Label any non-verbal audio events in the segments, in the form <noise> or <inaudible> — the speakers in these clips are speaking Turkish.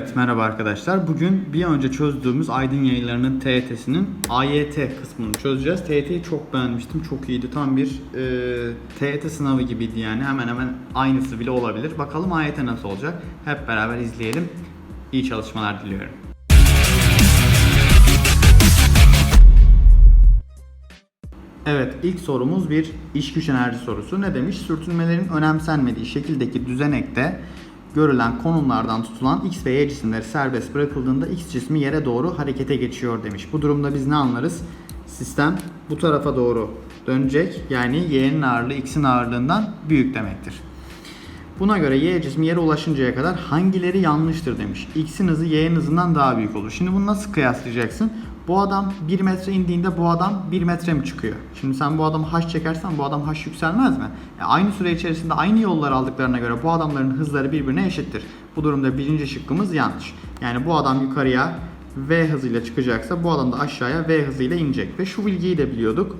Evet merhaba arkadaşlar. Bugün bir önce çözdüğümüz Aydın Yayınları'nın TYT'sinin AYT kısmını çözeceğiz. TYT'yi çok beğenmiştim. Çok iyiydi. Tam bir e, TYT sınavı gibiydi yani. Hemen hemen aynısı bile olabilir. Bakalım AYT nasıl olacak? Hep beraber izleyelim. İyi çalışmalar diliyorum. Evet ilk sorumuz bir iş güç enerji sorusu. Ne demiş? Sürtünmelerin önemsenmediği şekildeki düzenekte görülen konumlardan tutulan X ve Y cisimleri serbest bırakıldığında X cismi yere doğru harekete geçiyor demiş. Bu durumda biz ne anlarız? Sistem bu tarafa doğru dönecek. Yani Y'nin ağırlığı X'in ağırlığından büyük demektir. Buna göre Y cismi yere ulaşıncaya kadar hangileri yanlıştır demiş. X'in hızı Y'nin hızından daha büyük olur. Şimdi bunu nasıl kıyaslayacaksın? Bu adam 1 metre indiğinde bu adam 1 metre mi çıkıyor? Şimdi sen bu adamı h çekersen bu adam h yükselmez mi? E aynı süre içerisinde aynı yollar aldıklarına göre bu adamların hızları birbirine eşittir. Bu durumda birinci şıkkımız yanlış. Yani bu adam yukarıya v hızıyla çıkacaksa bu adam da aşağıya v hızıyla inecek. Ve şu bilgiyi de biliyorduk.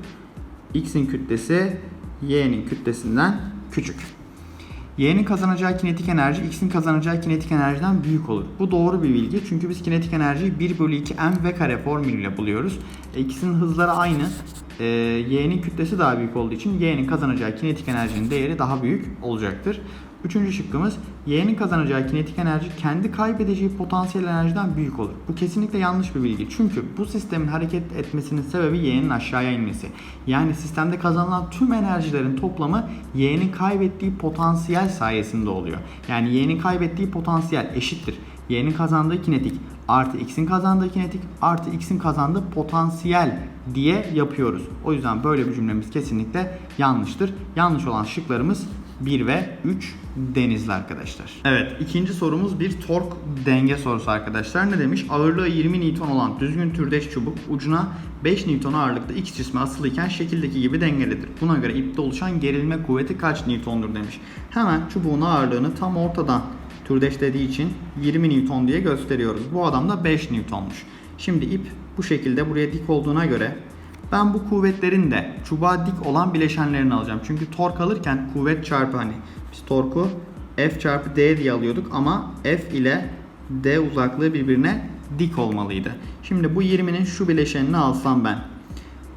X'in kütlesi y'nin kütlesinden küçük. Y'nin kazanacağı kinetik enerji X'in kazanacağı kinetik enerjiden büyük olur. Bu doğru bir bilgi çünkü biz kinetik enerjiyi 1 bölü 2 m v kare formülüyle buluyoruz. E, ikisinin hızları aynı. E, Y'nin kütlesi daha büyük olduğu için Y'nin kazanacağı kinetik enerjinin değeri daha büyük olacaktır. Üçüncü şıkkımız Y'nin kazanacağı kinetik enerji kendi kaybedeceği potansiyel enerjiden büyük olur. Bu kesinlikle yanlış bir bilgi. Çünkü bu sistemin hareket etmesinin sebebi Y'nin aşağıya inmesi. Yani sistemde kazanılan tüm enerjilerin toplamı Y'nin kaybettiği potansiyel sayesinde oluyor. Yani Y'nin kaybettiği potansiyel eşittir. Y'nin kazandığı kinetik artı X'in kazandığı kinetik artı X'in kazandığı potansiyel diye yapıyoruz. O yüzden böyle bir cümlemiz kesinlikle yanlıştır. Yanlış olan şıklarımız 1 ve 3 denizli arkadaşlar. Evet ikinci sorumuz bir tork denge sorusu arkadaşlar. Ne demiş? Ağırlığı 20 Newton olan düzgün türdeş çubuk ucuna 5 Newton ağırlıkta X cismi asılıyken şekildeki gibi dengelidir. Buna göre ipte oluşan gerilme kuvveti kaç Newton'dur demiş. Hemen çubuğun ağırlığını tam ortadan türdeşlediği için 20 Newton diye gösteriyoruz. Bu adam da 5 Newton'muş. Şimdi ip bu şekilde buraya dik olduğuna göre ben bu kuvvetlerin de çubuğa dik olan bileşenlerini alacağım. Çünkü tork alırken kuvvet çarpı hani biz torku F çarpı D diye alıyorduk ama F ile D uzaklığı birbirine dik olmalıydı. Şimdi bu 20'nin şu bileşenini alsam ben.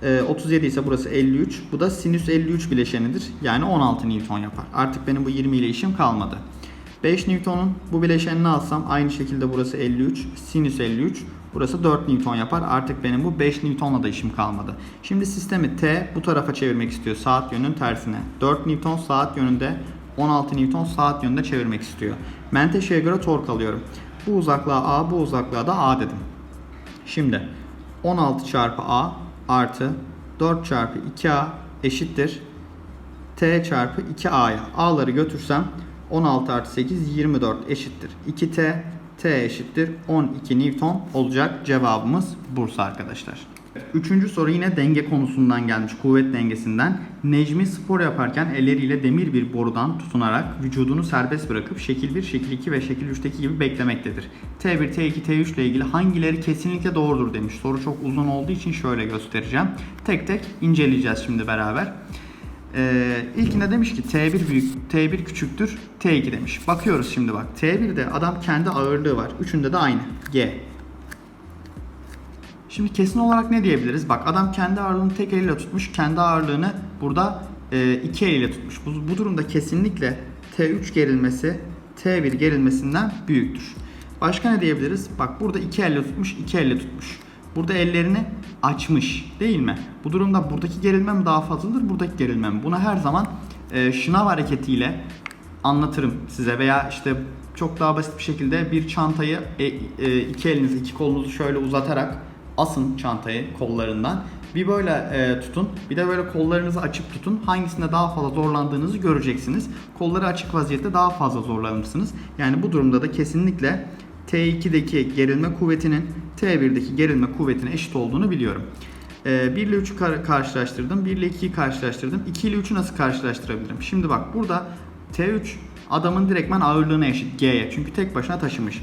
Ee, 37 ise burası 53. Bu da sinüs 53 bileşenidir. Yani 16 Newton yapar. Artık benim bu 20 ile işim kalmadı. 5 Newton'un bu bileşenini alsam aynı şekilde burası 53. Sinüs 53. Burası 4 Newton yapar. Artık benim bu 5 Newton'la da işim kalmadı. Şimdi sistemi T bu tarafa çevirmek istiyor. Saat yönünün tersine. 4 Newton saat yönünde 16 Newton saat yönünde çevirmek istiyor. Menteşe'ye göre tork alıyorum. Bu uzaklığa A, bu uzaklığa da A dedim. Şimdi 16 çarpı A artı 4 çarpı 2A eşittir. T çarpı 2A'ya. A'ları götürsem 16 artı 8 24 eşittir. 2T T eşittir 12 Newton olacak cevabımız Bursa arkadaşlar. Üçüncü soru yine denge konusundan gelmiş. Kuvvet dengesinden. Necmi spor yaparken elleriyle demir bir borudan tutunarak vücudunu serbest bırakıp şekil 1, şekil 2 ve şekil 3'teki gibi beklemektedir. T1, T2, T3 ile ilgili hangileri kesinlikle doğrudur demiş. Soru çok uzun olduğu için şöyle göstereceğim. Tek tek inceleyeceğiz şimdi beraber. Ee, ilkinde demiş ki T1 büyük, T1 küçüktür, T2 demiş. Bakıyoruz şimdi bak. T1'de adam kendi ağırlığı var. Üçünde de aynı. G. Şimdi kesin olarak ne diyebiliriz? Bak adam kendi ağırlığını tek eliyle tutmuş. Kendi ağırlığını burada e, iki eliyle tutmuş. Bu, bu durumda kesinlikle T3 gerilmesi T1 gerilmesinden büyüktür. Başka ne diyebiliriz? Bak burada iki elle tutmuş, iki elle tutmuş. Burada ellerini açmış değil mi? Bu durumda buradaki gerilme mi daha fazladır, buradaki gerilme mi? Buna her zaman e, şınav hareketiyle anlatırım size veya işte çok daha basit bir şekilde bir çantayı e, e, iki elinizi, iki kolunuzu şöyle uzatarak asın çantayı kollarından. Bir böyle e, tutun, bir de böyle kollarınızı açıp tutun. Hangisinde daha fazla zorlandığınızı göreceksiniz. Kolları açık vaziyette daha fazla zorlanırsınız. Yani bu durumda da kesinlikle T2'deki gerilme kuvvetinin T1'deki gerilme kuvvetine eşit olduğunu biliyorum. Ee, 1 ile 3'ü kar- karşılaştırdım. 1 ile 2'yi karşılaştırdım. 2 ile 3'ü nasıl karşılaştırabilirim? Şimdi bak burada T3 adamın direktmen ağırlığına eşit G'ye. Çünkü tek başına taşımış.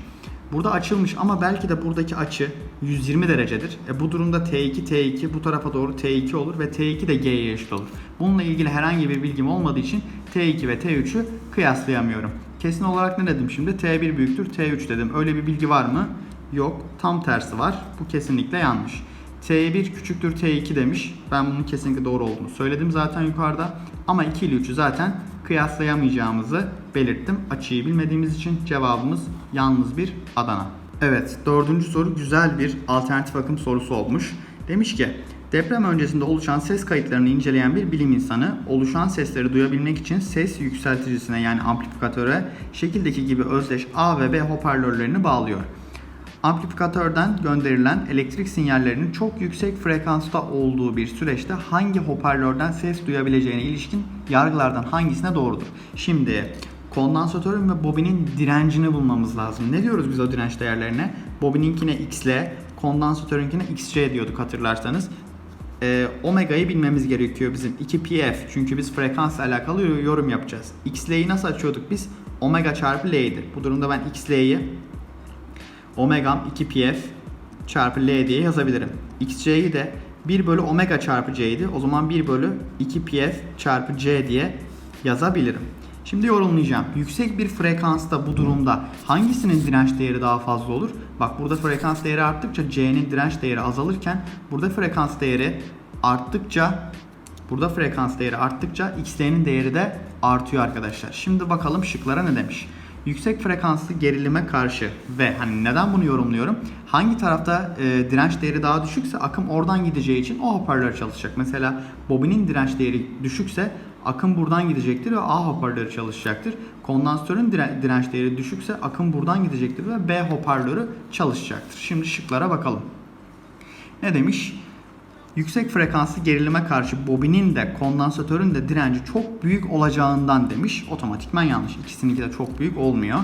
Burada açılmış ama belki de buradaki açı 120 derecedir. E bu durumda T2 T2 bu tarafa doğru T2 olur ve T2 de G'ye eşit olur. Bununla ilgili herhangi bir bilgim olmadığı için T2 ve T3'ü kıyaslayamıyorum. Kesin olarak ne dedim şimdi? T1 büyüktür T3 dedim. Öyle bir bilgi var mı? Yok. Tam tersi var. Bu kesinlikle yanlış. T1 küçüktür T2 demiş. Ben bunun kesinlikle doğru olduğunu söyledim zaten yukarıda. Ama 2 ile 3'ü zaten kıyaslayamayacağımızı belirttim. Açıyı bilmediğimiz için cevabımız yalnız bir Adana. Evet dördüncü soru güzel bir alternatif akım sorusu olmuş. Demiş ki deprem öncesinde oluşan ses kayıtlarını inceleyen bir bilim insanı oluşan sesleri duyabilmek için ses yükselticisine yani amplifikatöre şekildeki gibi özdeş A ve B hoparlörlerini bağlıyor. Amplifikatörden gönderilen elektrik sinyallerinin çok yüksek frekansta olduğu bir süreçte hangi hoparlörden ses duyabileceğine ilişkin yargılardan hangisine doğrudur? Şimdi kondansatörün ve bobinin direncini bulmamız lazım. Ne diyoruz biz o direnç değerlerine? Bobininkine XL, kondansatörünkine XC diyorduk hatırlarsanız. Ee, omega'yı bilmemiz gerekiyor bizim 2pf çünkü biz frekansla alakalı yorum yapacağız. XL'yi nasıl açıyorduk biz? Omega çarpı L'ydi. Bu durumda ben XL'yi omegam 2pf çarpı L diye yazabilirim. XC'yi de 1 bölü omega çarpı C idi. O zaman 1 bölü 2pf çarpı C diye yazabilirim. Şimdi yorumlayacağım. Yüksek bir frekansta bu durumda hangisinin direnç değeri daha fazla olur? Bak burada frekans değeri arttıkça C'nin direnç değeri azalırken burada frekans değeri arttıkça burada frekans değeri arttıkça XL'nin değeri de artıyor arkadaşlar. Şimdi bakalım şıklara ne demiş? Yüksek frekanslı gerilime karşı ve hani neden bunu yorumluyorum? Hangi tarafta e, direnç değeri daha düşükse akım oradan gideceği için o hoparlör çalışacak. Mesela bobinin direnç değeri düşükse akım buradan gidecektir ve A hoparlörü çalışacaktır. Kondansatörün dire- direnç değeri düşükse akım buradan gidecektir ve B hoparlörü çalışacaktır. Şimdi şıklara bakalım. Ne demiş? Yüksek frekanslı gerilime karşı bobinin de kondansatörün de direnci çok büyük olacağından demiş. Otomatikman yanlış. İkisininki de çok büyük olmuyor.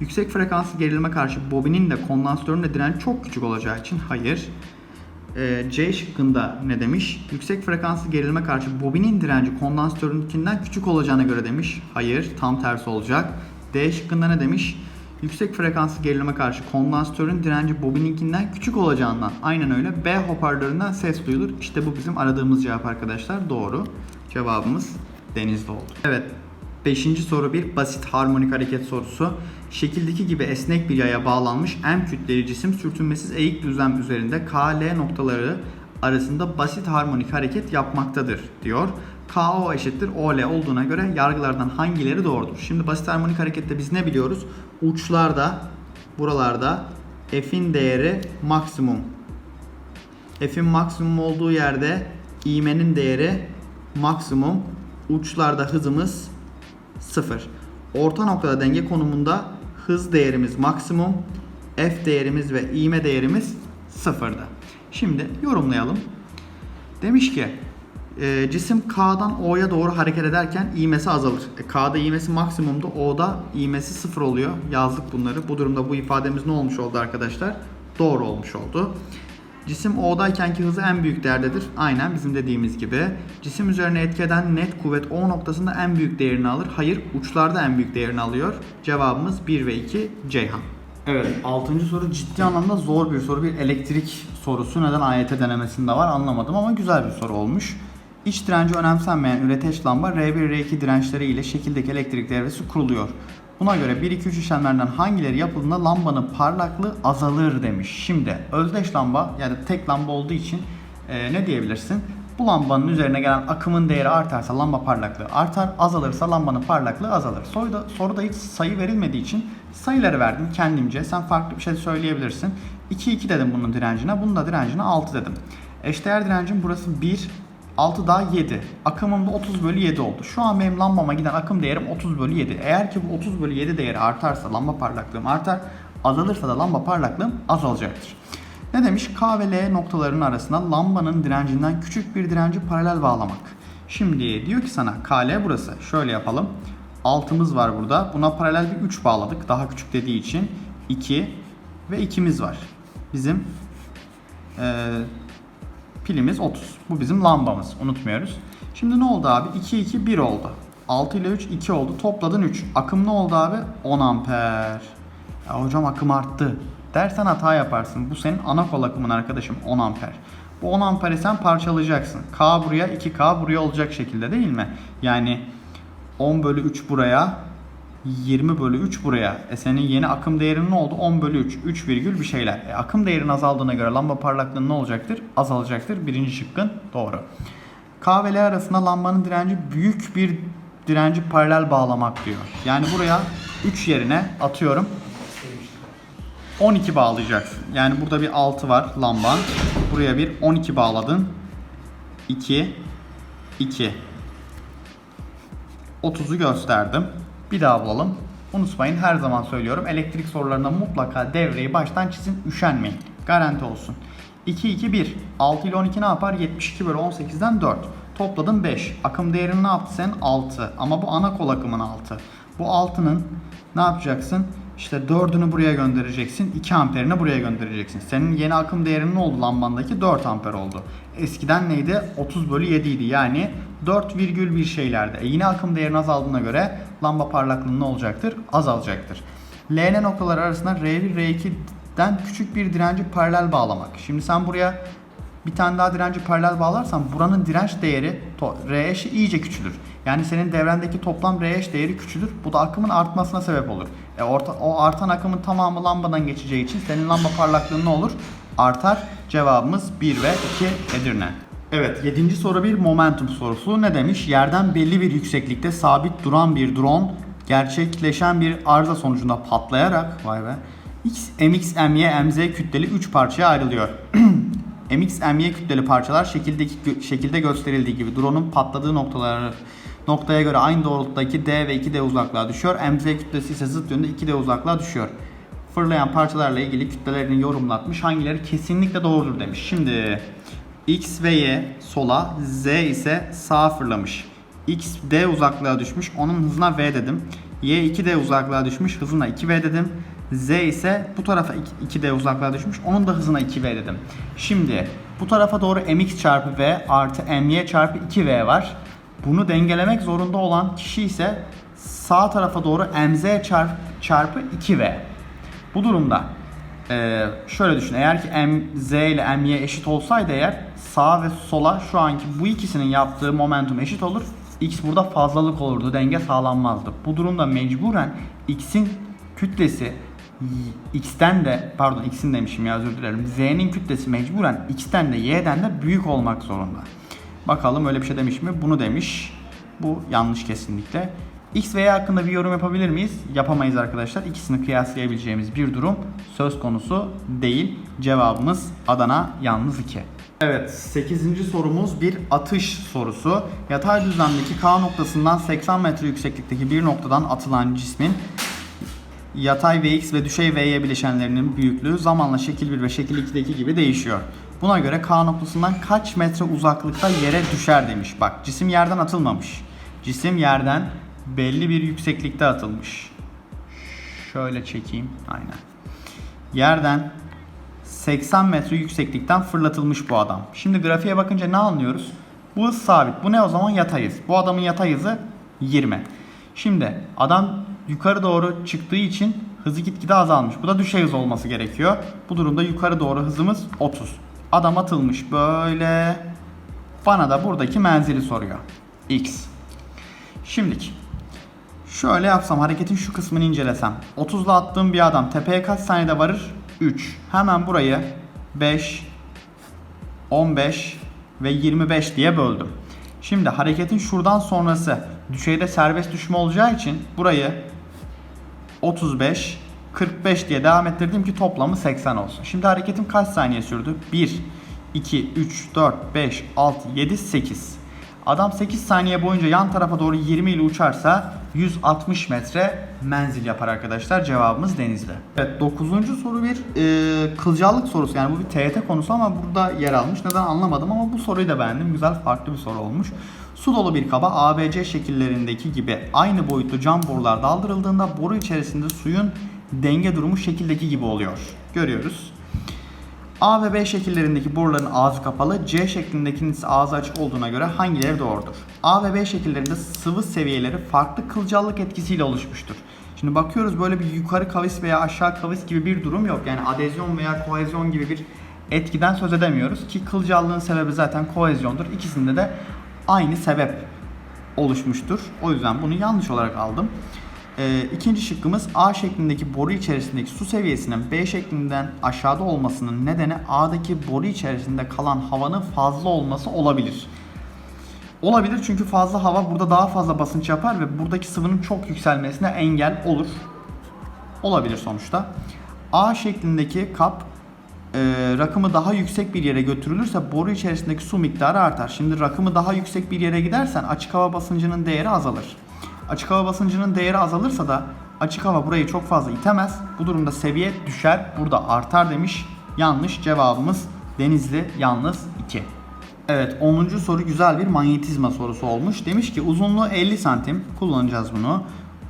Yüksek frekanslı gerilime karşı bobinin de kondansatörün de direnci çok küçük olacağı için hayır. Ee, C şıkkında ne demiş? Yüksek frekanslı gerilime karşı bobinin direnci kondansatörünkinden küçük olacağına göre demiş. Hayır, tam tersi olacak. D şıkkında ne demiş? Yüksek frekanslı gerilime karşı kondansatörün direnci bobininkinden küçük olacağından aynen öyle B hoparlöründen ses duyulur. İşte bu bizim aradığımız cevap arkadaşlar. Doğru. Cevabımız denizde oldu. Evet. Beşinci soru bir basit harmonik hareket sorusu. Şekildeki gibi esnek bir yaya bağlanmış M kütleli cisim sürtünmesiz eğik düzlem üzerinde KL noktaları arasında basit harmonik hareket yapmaktadır diyor. KO eşittir OL olduğuna göre yargılardan hangileri doğrudur? Şimdi basit harmonik harekette biz ne biliyoruz? Uçlarda, buralarda F'in değeri maksimum. F'in maksimum olduğu yerde ivmenin değeri maksimum. Uçlarda hızımız 0. Orta noktada denge konumunda hız değerimiz maksimum. F değerimiz ve ivme değerimiz 0'da. Şimdi yorumlayalım. Demiş ki e, cisim K'dan O'ya doğru hareket ederken ivmesi azalır. E, K'da ivmesi maksimumda, O'da ivmesi sıfır oluyor. Yazdık bunları. Bu durumda bu ifademiz ne olmuş oldu arkadaşlar? Doğru olmuş oldu. Cisim O'daykenki hızı en büyük değerdedir. Aynen bizim dediğimiz gibi. Cisim üzerine etki eden net kuvvet O noktasında en büyük değerini alır. Hayır, uçlarda en büyük değerini alıyor. Cevabımız 1 ve 2 Ceyhan. Evet, 6. soru ciddi anlamda zor bir soru. Bir elektrik sorusu. Neden AYT denemesinde var anlamadım ama güzel bir soru olmuş. İç direnci önemsenmeyen üreteç lamba R1 R2 dirençleri ile şekildeki elektrik devresi kuruluyor. Buna göre 1 2 3 işlemlerden hangileri yapıldığında lambanın parlaklığı azalır demiş. Şimdi özdeş lamba yani tek lamba olduğu için e, ne diyebilirsin? Bu lambanın üzerine gelen akımın değeri artarsa lamba parlaklığı artar, azalırsa lambanın parlaklığı azalır. Soruda, soruda hiç sayı verilmediği için sayıları verdim kendimce. Sen farklı bir şey söyleyebilirsin. 2 2 dedim bunun direncine, bunun da direncine 6 dedim. Eşdeğer direncin burası 1, 6 daha 7. Akımım da 30 bölü 7 oldu. Şu an benim lambama giden akım değerim 30 bölü 7. Eğer ki bu 30 bölü 7 değeri artarsa lamba parlaklığım artar. Azalırsa da lamba parlaklığım azalacaktır. Ne demiş? K ve L noktalarının arasında lambanın direncinden küçük bir direnci paralel bağlamak. Şimdi diyor ki sana KL burası. Şöyle yapalım. Altımız var burada. Buna paralel bir 3 bağladık. Daha küçük dediği için 2 ve 2'miz var. Bizim eee pilimiz 30. Bu bizim lambamız. Unutmuyoruz. Şimdi ne oldu abi? 2 2 1 oldu. 6 ile 3 2 oldu. Topladın 3. Akım ne oldu abi? 10 amper. Ya hocam akım arttı. Dersen hata yaparsın. Bu senin ana kol akımın arkadaşım 10 amper. Bu 10 amperi sen parçalayacaksın. K buraya 2K buraya olacak şekilde değil mi? Yani 10 bölü 3 buraya 20 bölü 3 buraya. E senin yeni akım değerin ne oldu? 10 bölü 3. 3 virgül bir şeyler. E akım değerin azaldığına göre lamba parlaklığın ne olacaktır? Azalacaktır. Birinci şıkkın doğru. K ve L arasında lambanın direnci büyük bir direnci paralel bağlamak diyor. Yani buraya 3 yerine atıyorum 12 bağlayacaksın. Yani burada bir 6 var lamban. Buraya bir 12 bağladın. 2 2 30'u gösterdim. Bir daha bulalım. Unutmayın her zaman söylüyorum. Elektrik sorularında mutlaka devreyi baştan çizin. Üşenmeyin. Garanti olsun. 2 2 1. 6 ile 12 ne yapar? 72 bölü 18'den 4. Topladın 5. Akım değerin ne yaptı senin? 6. Ama bu ana kol akımın 6. Bu 6'nın ne yapacaksın? İşte 4'ünü buraya göndereceksin. 2 amperini buraya göndereceksin. Senin yeni akım değerin ne oldu lambandaki? 4 amper oldu. Eskiden neydi? 30 bölü 7 idi. Yani 4 virgül bir şeylerde. E yine akım değerin azaldığına göre lamba parlaklığı ne olacaktır? Azalacaktır. LN noktaları arasında R1, R2'den küçük bir direnci paralel bağlamak. Şimdi sen buraya bir tane daha direnci paralel bağlarsan buranın direnç değeri R eşi iyice küçülür. Yani senin devrendeki toplam R eş değeri küçülür. Bu da akımın artmasına sebep olur. E orta, o artan akımın tamamı lambadan geçeceği için senin lamba parlaklığın ne olur? Artar. Cevabımız 1 ve 2 Edirne. Evet 7. soru bir momentum sorusu. Ne demiş? Yerden belli bir yükseklikte sabit duran bir drone gerçekleşen bir arıza sonucunda patlayarak vay be X, MX, MY, MZ kütleli 3 parçaya ayrılıyor. <clears throat> MX, MY kütleli parçalar şekildeki şekilde gösterildiği gibi drone'un patladığı noktaları noktaya göre aynı doğrultudaki D ve 2D uzaklığa düşüyor. MZ kütlesi ise zıt yönde 2D uzaklığa düşüyor. Fırlayan parçalarla ilgili kütlelerini yorumlatmış. Hangileri kesinlikle doğrudur demiş. Şimdi X ve Y sola, Z ise sağa fırlamış. X D uzaklığa düşmüş. Onun hızına V dedim. Y 2D uzaklığa düşmüş. Hızına 2V dedim. Z ise bu tarafa 2D uzaklığa düşmüş. Onun da hızına 2V dedim. Şimdi bu tarafa doğru mx çarpı v artı my çarpı 2v var. Bunu dengelemek zorunda olan kişi ise sağ tarafa doğru mz çarpı, çarpı 2v. Bu durumda ee, şöyle düşün. Eğer ki mz ile my eşit olsaydı eğer sağa ve sola şu anki bu ikisinin yaptığı momentum eşit olur. X burada fazlalık olurdu. Denge sağlanmazdı. Bu durumda mecburen x'in kütlesi x'ten de pardon x'in demişim ya özür dilerim. z'nin kütlesi mecburen x'ten de y'den de büyük olmak zorunda. Bakalım öyle bir şey demiş mi? Bunu demiş. Bu yanlış kesinlikle. X ve Y hakkında bir yorum yapabilir miyiz? Yapamayız arkadaşlar. İkisini kıyaslayabileceğimiz bir durum söz konusu değil. Cevabımız Adana yalnız 2. Evet 8. sorumuz bir atış sorusu. Yatay düzlemdeki K noktasından 80 metre yükseklikteki bir noktadan atılan cismin yatay Vx ve düşey Vy bileşenlerinin büyüklüğü zamanla şekil 1 ve şekil 2'deki gibi değişiyor. Buna göre K noktasından kaç metre uzaklıkta yere düşer demiş. Bak cisim yerden atılmamış. Cisim yerden belli bir yükseklikte atılmış. Şöyle çekeyim. Aynen. Yerden 80 metre yükseklikten fırlatılmış bu adam. Şimdi grafiğe bakınca ne anlıyoruz? Bu hız sabit. Bu ne o zaman yatay hız. Bu adamın yatay hızı 20. Şimdi adam yukarı doğru çıktığı için hızı gitgide azalmış. Bu da düşey hız olması gerekiyor. Bu durumda yukarı doğru hızımız 30. Adam atılmış böyle. Bana da buradaki menzili soruyor. X. Şimdiki. Şöyle yapsam hareketin şu kısmını incelesem. 30 ile attığım bir adam tepeye kaç saniyede varır? 3. Hemen burayı 5, 15 ve 25 diye böldüm. Şimdi hareketin şuradan sonrası düşeyde serbest düşme olacağı için burayı 35, 45 diye devam ettirdim ki toplamı 80 olsun. Şimdi hareketim kaç saniye sürdü? 1, 2, 3, 4, 5, 6, 7, 8. Adam 8 saniye boyunca yan tarafa doğru 20 ile uçarsa 160 metre menzil yapar arkadaşlar. Cevabımız denizde. Evet 9. soru bir e, kılcallık sorusu. Yani bu bir TYT konusu ama burada yer almış. Neden anlamadım ama bu soruyu da beğendim. Güzel farklı bir soru olmuş. Su dolu bir kaba ABC şekillerindeki gibi aynı boyutlu cam borular daldırıldığında boru içerisinde suyun denge durumu şekildeki gibi oluyor. Görüyoruz. A ve B şekillerindeki boruların ağzı kapalı, C şeklindekinin ise ağzı açık olduğuna göre hangileri doğrudur? A ve B şekillerinde sıvı seviyeleri farklı kılcallık etkisiyle oluşmuştur. Şimdi bakıyoruz böyle bir yukarı kavis veya aşağı kavis gibi bir durum yok. Yani adezyon veya kohezyon gibi bir etkiden söz edemiyoruz ki kılcallığın sebebi zaten kohezyondur. İkisinde de aynı sebep oluşmuştur. O yüzden bunu yanlış olarak aldım. Ee, ikinci şıkkımız A şeklindeki boru içerisindeki su seviyesinin B şeklinden aşağıda olmasının nedeni A'daki boru içerisinde kalan havanın fazla olması olabilir. Olabilir çünkü fazla hava burada daha fazla basınç yapar ve buradaki sıvının çok yükselmesine engel olur. Olabilir sonuçta. A şeklindeki kap e, rakımı daha yüksek bir yere götürülürse boru içerisindeki su miktarı artar. Şimdi rakımı daha yüksek bir yere gidersen açık hava basıncının değeri azalır. Açık hava basıncının değeri azalırsa da açık hava burayı çok fazla itemez. Bu durumda seviye düşer, burada artar demiş. Yanlış cevabımız Denizli yalnız 2. Evet 10. soru güzel bir manyetizma sorusu olmuş. Demiş ki uzunluğu 50 santim kullanacağız bunu.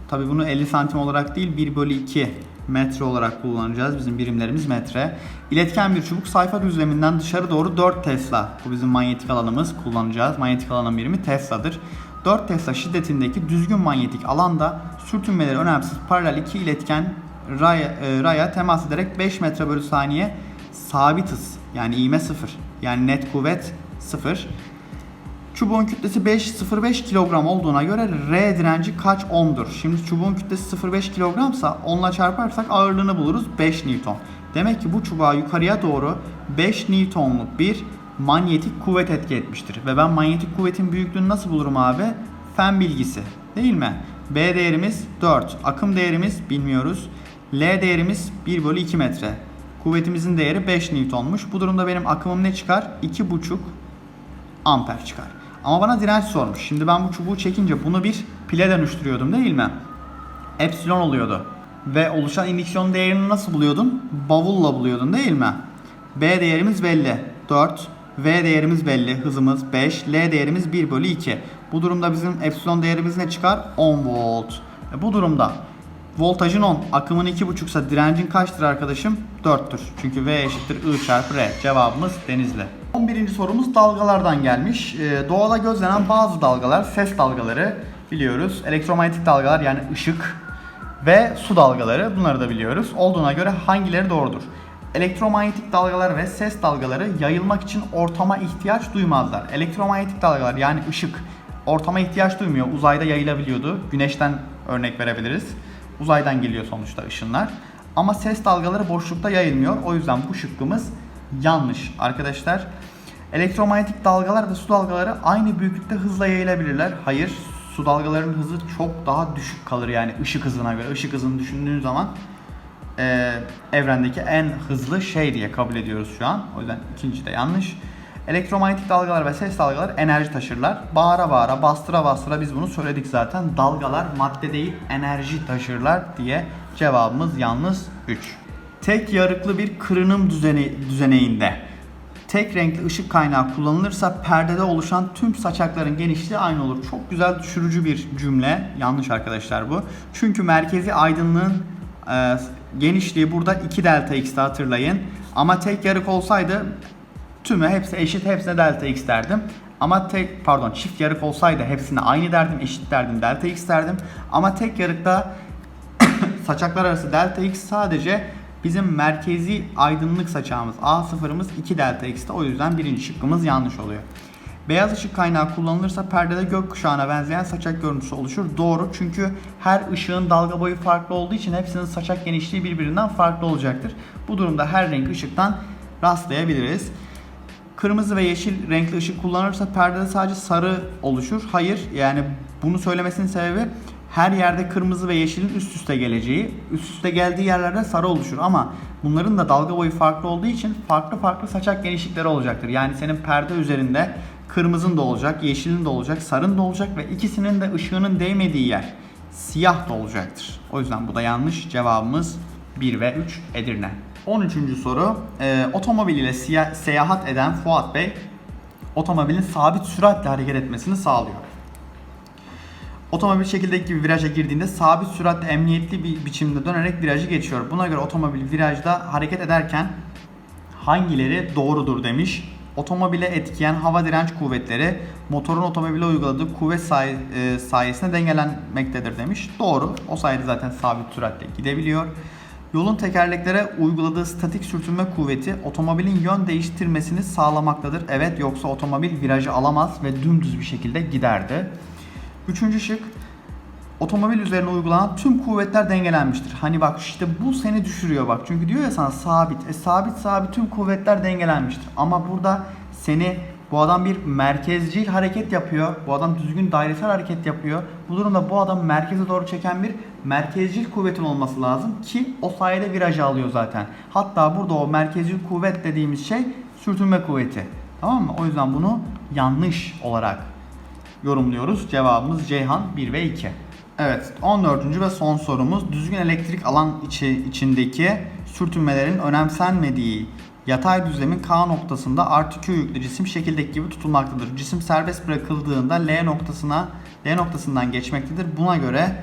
Tabi bunu 50 santim olarak değil 1 bölü 2 metre olarak kullanacağız. Bizim birimlerimiz metre. İletken bir çubuk sayfa düzleminden dışarı doğru 4 Tesla. Bu bizim manyetik alanımız kullanacağız. Manyetik alanın birimi Tesla'dır. 4 Tesla şiddetindeki düzgün manyetik alanda sürtünmeleri önemsiz paralel iki iletken raya, e, raya temas ederek 5 metre bölü saniye sabit hız yani ivme 0 yani net kuvvet 0 Çubuğun kütlesi 5.05 kilogram olduğuna göre R direnci kaç ohm'dur? Şimdi çubuğun kütlesi 0.5 kilogramsa 10 ile çarparsak ağırlığını buluruz 5 Newton. Demek ki bu çubuğa yukarıya doğru 5 Newton'luk bir manyetik kuvvet etki etmiştir. Ve ben manyetik kuvvetin büyüklüğünü nasıl bulurum abi? Fen bilgisi değil mi? B değerimiz 4. Akım değerimiz bilmiyoruz. L değerimiz 1 bölü 2 metre. Kuvvetimizin değeri 5 Newton'muş. Bu durumda benim akımım ne çıkar? 2,5 amper çıkar. Ama bana direnç sormuş. Şimdi ben bu çubuğu çekince bunu bir pile dönüştürüyordum değil mi? Epsilon oluyordu. Ve oluşan indüksiyon değerini nasıl buluyordun? Bavulla buluyordun değil mi? B değerimiz belli. 4. V değerimiz belli. Hızımız 5. L değerimiz 1 bölü 2. Bu durumda bizim epsilon değerimiz ne çıkar? 10 volt. E bu durumda voltajın 10, akımın 2,5 ise direncin kaçtır arkadaşım? 4'tür. Çünkü V eşittir I çarpı R. Cevabımız Denizli. 11. sorumuz dalgalardan gelmiş. Ee, doğada gözlenen bazı dalgalar, ses dalgaları biliyoruz. Elektromanyetik dalgalar yani ışık ve su dalgaları bunları da biliyoruz. Olduğuna göre hangileri doğrudur? Elektromanyetik dalgalar ve ses dalgaları yayılmak için ortama ihtiyaç duymazlar. Elektromanyetik dalgalar yani ışık ortama ihtiyaç duymuyor. Uzayda yayılabiliyordu. Güneşten örnek verebiliriz. Uzaydan geliyor sonuçta ışınlar. Ama ses dalgaları boşlukta yayılmıyor. O yüzden bu şıkkımız yanlış arkadaşlar. Elektromanyetik dalgalar ve su dalgaları aynı büyüklükte hızla yayılabilirler. Hayır, su dalgalarının hızı çok daha düşük kalır yani ışık hızına göre. Işık hızını düşündüğün zaman e, evrendeki en hızlı şey diye kabul ediyoruz şu an. O yüzden ikinci de yanlış. Elektromanyetik dalgalar ve ses dalgaları enerji taşırlar. Bağıra bağıra, bastıra bastıra biz bunu söyledik zaten. Dalgalar madde değil enerji taşırlar diye cevabımız yalnız 3. Tek yarıklı bir kırınım düzeni, düzeneğinde tek renkli ışık kaynağı kullanılırsa perdede oluşan tüm saçakların genişliği aynı olur. Çok güzel düşürücü bir cümle. Yanlış arkadaşlar bu. Çünkü merkezi aydınlığın e, genişliği burada 2 delta x'te hatırlayın. Ama tek yarık olsaydı tümü hepsi eşit hepsine delta x derdim. Ama tek pardon çift yarık olsaydı hepsine aynı derdim eşit derdim delta x derdim. Ama tek yarıkta <coughs> saçaklar arası delta x sadece bizim merkezi aydınlık saçağımız A sıfırımız 2 delta x'te o yüzden birinci şıkkımız yanlış oluyor. Beyaz ışık kaynağı kullanılırsa perdede gökkuşağına benzeyen saçak görüntüsü oluşur. Doğru çünkü her ışığın dalga boyu farklı olduğu için hepsinin saçak genişliği birbirinden farklı olacaktır. Bu durumda her renk ışıktan rastlayabiliriz. Kırmızı ve yeşil renkli ışık kullanırsa perdede sadece sarı oluşur. Hayır yani bunu söylemesinin sebebi her yerde kırmızı ve yeşilin üst üste geleceği, üst üste geldiği yerlerde sarı oluşur ama bunların da dalga boyu farklı olduğu için farklı farklı saçak genişlikleri olacaktır. Yani senin perde üzerinde kırmızın da olacak, yeşilin de olacak, sarın da olacak ve ikisinin de ışığının değmediği yer siyah da olacaktır. O yüzden bu da yanlış. Cevabımız 1 ve 3 Edirne. 13. soru. Ee, otomobil ile seyahat eden Fuat Bey otomobilin sabit süratle hareket etmesini sağlıyor. Otomobil şekildeki gibi viraja girdiğinde sabit süratle emniyetli bir biçimde dönerek virajı geçiyor. Buna göre otomobil virajda hareket ederken hangileri doğrudur demiş. Otomobile etkileyen hava direnç kuvvetleri motorun otomobile uyguladığı kuvvet say- e, sayesinde dengelenmektedir demiş. Doğru. O sayede zaten sabit süratle gidebiliyor. Yolun tekerleklere uyguladığı statik sürtünme kuvveti otomobilin yön değiştirmesini sağlamaktadır. Evet yoksa otomobil virajı alamaz ve dümdüz bir şekilde giderdi. Üçüncü şık Otomobil üzerine uygulanan tüm kuvvetler dengelenmiştir. Hani bak işte bu seni düşürüyor bak. Çünkü diyor ya sana sabit. E sabit sabit tüm kuvvetler dengelenmiştir. Ama burada seni bu adam bir merkezcil hareket yapıyor. Bu adam düzgün dairesel hareket yapıyor. Bu durumda bu adam merkeze doğru çeken bir merkezcil kuvvetin olması lazım ki o sayede virajı alıyor zaten. Hatta burada o merkezcil kuvvet dediğimiz şey sürtünme kuvveti. Tamam mı? O yüzden bunu yanlış olarak yorumluyoruz. Cevabımız Ceyhan 1 ve 2. Evet 14. ve son sorumuz düzgün elektrik alan içi, içindeki sürtünmelerin önemsenmediği yatay düzlemin K noktasında artı Q yüklü cisim şekildeki gibi tutulmaktadır. Cisim serbest bırakıldığında L noktasına L noktasından geçmektedir. Buna göre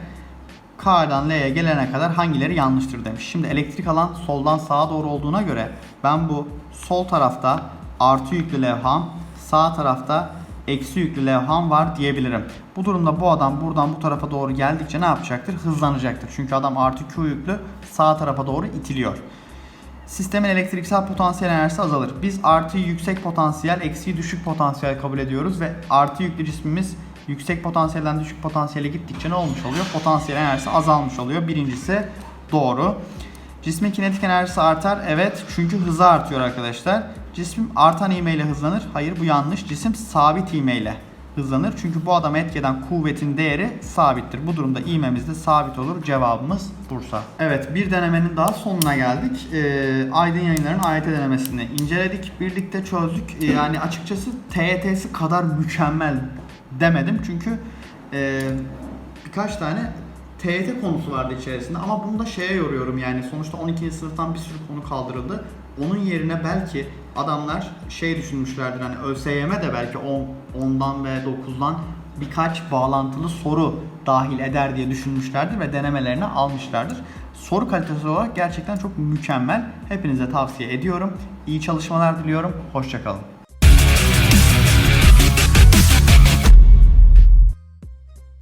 K'dan L'ye gelene kadar hangileri yanlıştır demiş. Şimdi elektrik alan soldan sağa doğru olduğuna göre ben bu sol tarafta artı yüklü levham, sağ tarafta eksi yüklü levham var diyebilirim. Bu durumda bu adam buradan bu tarafa doğru geldikçe ne yapacaktır? Hızlanacaktır. Çünkü adam artı Q yüklü sağ tarafa doğru itiliyor. Sistemin elektriksel potansiyel enerjisi azalır. Biz artıyı yüksek potansiyel, eksiği düşük potansiyel kabul ediyoruz ve artı yüklü cismimiz yüksek potansiyelden düşük potansiyele gittikçe ne olmuş oluyor? Potansiyel enerjisi azalmış oluyor. Birincisi doğru. Cismin kinetik enerjisi artar. Evet çünkü hızı artıyor arkadaşlar. Cismin artan ivmeyle hızlanır. Hayır bu yanlış. Cisim sabit ivmeyle hızlanır. Çünkü bu adama etkieden kuvvetin değeri sabittir. Bu durumda ivmemiz de sabit olur. Cevabımız Bursa. Evet bir denemenin daha sonuna geldik. Ee, Aydın Yayınları'nın AYT denemesini inceledik. Birlikte çözdük. Ee, yani açıkçası TYT'si kadar mükemmel demedim. Çünkü e, birkaç tane TYT konusu vardı içerisinde ama bunu da şeye yoruyorum yani sonuçta 12. sınıftan bir sürü konu kaldırıldı. Onun yerine belki adamlar şey düşünmüşlerdir hani ÖSYM de belki 10, 10'dan ve 9'dan birkaç bağlantılı soru dahil eder diye düşünmüşlerdir ve denemelerine almışlardır. Soru kalitesi olarak gerçekten çok mükemmel. Hepinize tavsiye ediyorum. İyi çalışmalar diliyorum. Hoşçakalın.